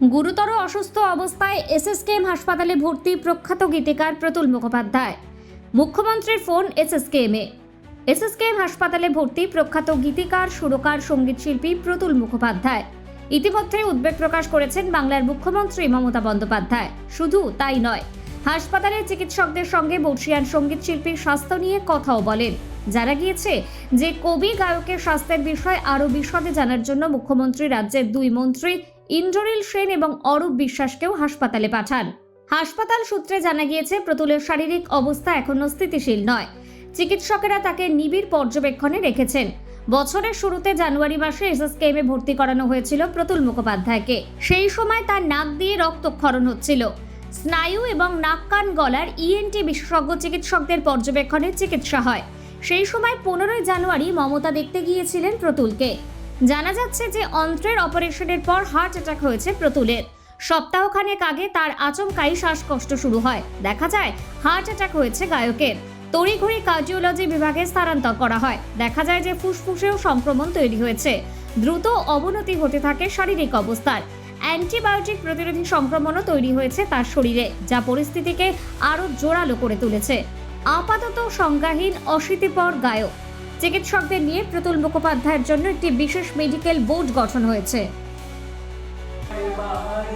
গুরুতর অসুস্থ অবস্থায় এসএসকেএম হাসপাতালে ভর্তি প্রখ্যাত গীতিকার প্রতুল মুখোপাধ্যায়। মুখ্যমন্ত্রীর ফোন এসএসকেএমে। এসএসকেএম হাসপাতালে ভর্তি প্রখ্যাত গীতিকার, সুরকার, সংগীত শিল্পী প্রতুল মুখোপাধ্যায়। ইতিমধ্যে উদ্বেগ প্রকাশ করেছেন বাংলার মুখ্যমন্ত্রী মমতা বন্দ্যোপাধ্যায়। শুধু তাই নয় হাসপাতালের চিকিৎসকদের সঙ্গে বর্ষিয়ান সংগীত শিল্পীর স্বাস্থ্য নিয়ে কথাও বলেন। জানা গিয়েছে যে কবি গায়কের স্বাস্থ্যের বিষয়ে আরও বিশদে জানার জন্য মুখ্যমন্ত্রী রাজ্যের দুই মন্ত্রী ইন্দ্রনীল সেন এবং অরূপ বিশ্বাসকেও হাসপাতালে পাঠান। হাসপাতাল সূত্রে জানা গিয়েছে, প্রতুলের শারীরিক অবস্থা এখনও স্থিতিশীল নয়। চিকিৎসকেরা তাকে নিবিড় পর্যবেক্ষণে রেখেছেন। বছরের শুরুতে জানুয়ারি মাসে এসএসকেএমে ভর্তি করানো হয়েছিল প্রতুল মুখোপাধ্যায়কে। সেই সময় তার নাক দিয়ে রক্তক্ষরণ হচ্ছিল। স্নায়ু এবং নাক কান গলার ইএনটি বিশেষজ্ঞ চিকিৎসকদের পর্যবেক্ষণে চিকিৎসা হয়। সেই সময় পনেরোই জানুয়ারি মমতা দেখতে গিয়েছিলেন প্রতুলকে। জানা যাচ্ছে যে অন্ত্রের অপারেশনের পর হার্ট অ্যাটাক হয়েছে প্রতুলের। সপ্তাহখানেক আগে তার আচমকাই শ্বাসকষ্ট শুরু হয়। দেখা যায়, হার্ট অ্যাটাক হয়েছে গায়কের। তড়িঘড়ি কার্ডিওলজি বিভাগে স্থানান্তর করা হয়। দেখা যায় যে ফুসফুসেও সংক্রমণ তৈরি হয়েছে। দ্রুত অবনতি হতে থাকে শারীরিক অবস্থার। অ্যান্টিবায়োটিক প্রতিরোধী সংক্রমণও তৈরি হয়েছে তার শরীরে, যা পরিস্থিতিকে আরও জোরালো করে তুলেছে। আপাতত সংজ্ঞাহীন অশীতিপর গায়ক। চিকিৎসকদের নিয়ে প্রতুল মুখোপাধ্যায়ের জন্য একটি বিশেষ মেডিকেল বোর্ড গঠন হয়েছে। বাবার